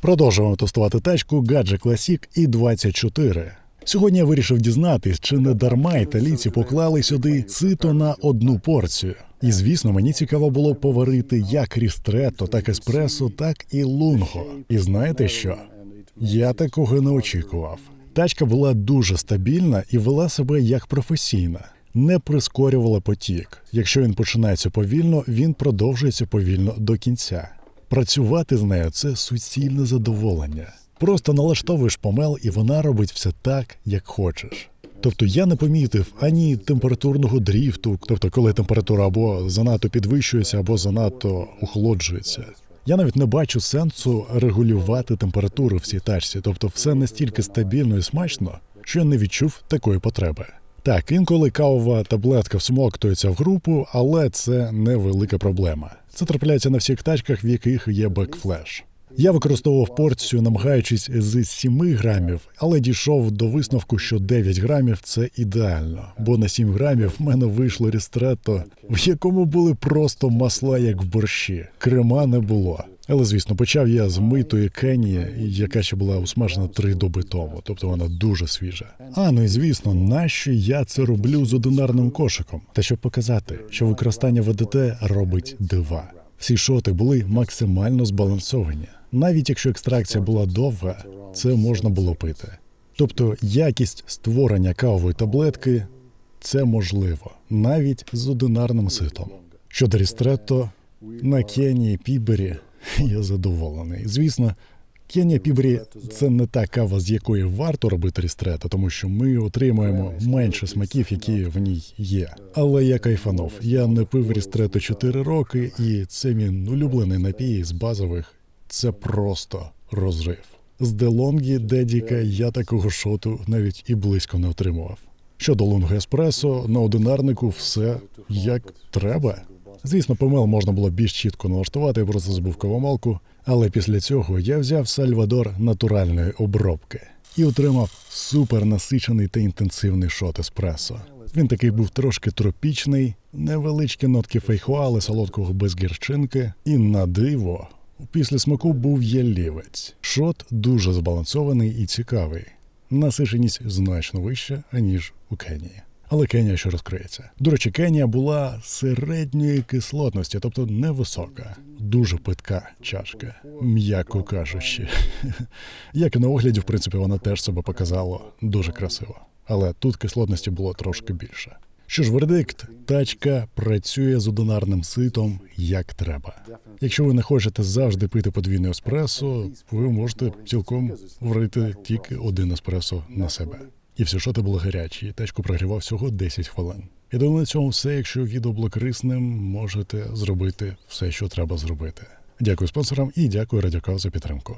Продовжуємо тестувати тачку Gadget Classic і 24. Сьогодні я вирішив дізнатись, чи не дарма італійці поклали сюди сито на одну порцію. І звісно, мені цікаво було поварити як рістретто, так еспресо, так і лунго. І знаєте що? Я такого не очікував. Тачка була дуже стабільна і вела себе як професійна. Не прискорювала потік. Якщо він починається повільно, він продовжується повільно до кінця. Працювати з нею це суцільне задоволення. Просто налаштовуєш помел, і вона робить все так, як хочеш. Тобто я не помітив ані температурного дріфту, тобто коли температура або занадто підвищується, або занадто охолоджується. Я навіть не бачу сенсу регулювати температуру в цій тачці, тобто все настільки стабільно і смачно, що я не відчув такої потреби. Так, інколи кавова таблетка всмоктується в групу, але це невелика проблема. Це трапляється на всіх тачках, в яких є бекфлеш. Я використовував порцію, намагаючись з 7 грамів, але дійшов до висновку, що 9 грамів це ідеально, бо на 7 грамів в мене вийшло рістретто, в якому були просто масла, як в борщі. Крема не було. Але звісно, почав я з митої Кенії, яка ще була усмажена три доби тому, тобто вона дуже свіжа. А ну і звісно, нащо я це роблю з одинарним кошиком? Та щоб показати, що використання ВДТ робить дива. Всі шоти були максимально збалансовані. Навіть якщо екстракція була довга, це можна було пити. Тобто якість створення кавової таблетки це можливо, навіть з одинарним ситом. Щодо рістретто, на Кенії Пібері я задоволений. Звісно, Кенія Пібері це не та кава, з якої варто робити рістретто, тому що ми отримуємо менше смаків, які в ній є. Але я кайфанув. Я не пив рістретто 4 роки, і це мій улюблений напій з базових. Це просто розрив. З Делонгі Дедіка я такого шоту навіть і близько не отримував. Щодо лонго еспресо, на одинарнику все як треба. Звісно, помел можна було більш чітко налаштувати, просто забув кавомалку, але після цього я взяв Сальвадор натуральної обробки і отримав супер насичений та інтенсивний шот еспресо. Він такий був трошки тропічний, невеличкі нотки фейхоали, солодкого без гірчинки, і на диво. Після смаку був ялівець. Шот дуже збалансований і цікавий. Насиченість значно вища, аніж у Кенії. Але Кенія ще розкриється. До речі, Кенія була середньої кислотності, тобто невисока, дуже питка чашка, м'яко кажучи. Як і на огляді, в принципі, вона теж себе показала дуже красиво. Але тут кислотності було трошки більше. Що ж, вердикт, тачка працює з одинарним ситом як треба. Якщо ви не хочете завжди пити подвійне еспресо, ви можете цілком варити тільки один еспресо на себе. І все шоти були гарячі, тачку прогрівав всього 10 хвилин. І думаю, на цьому все. Якщо відео було корисним, можете зробити все, що треба зробити. Дякую спонсорам і дякую Радіокав за підтримку.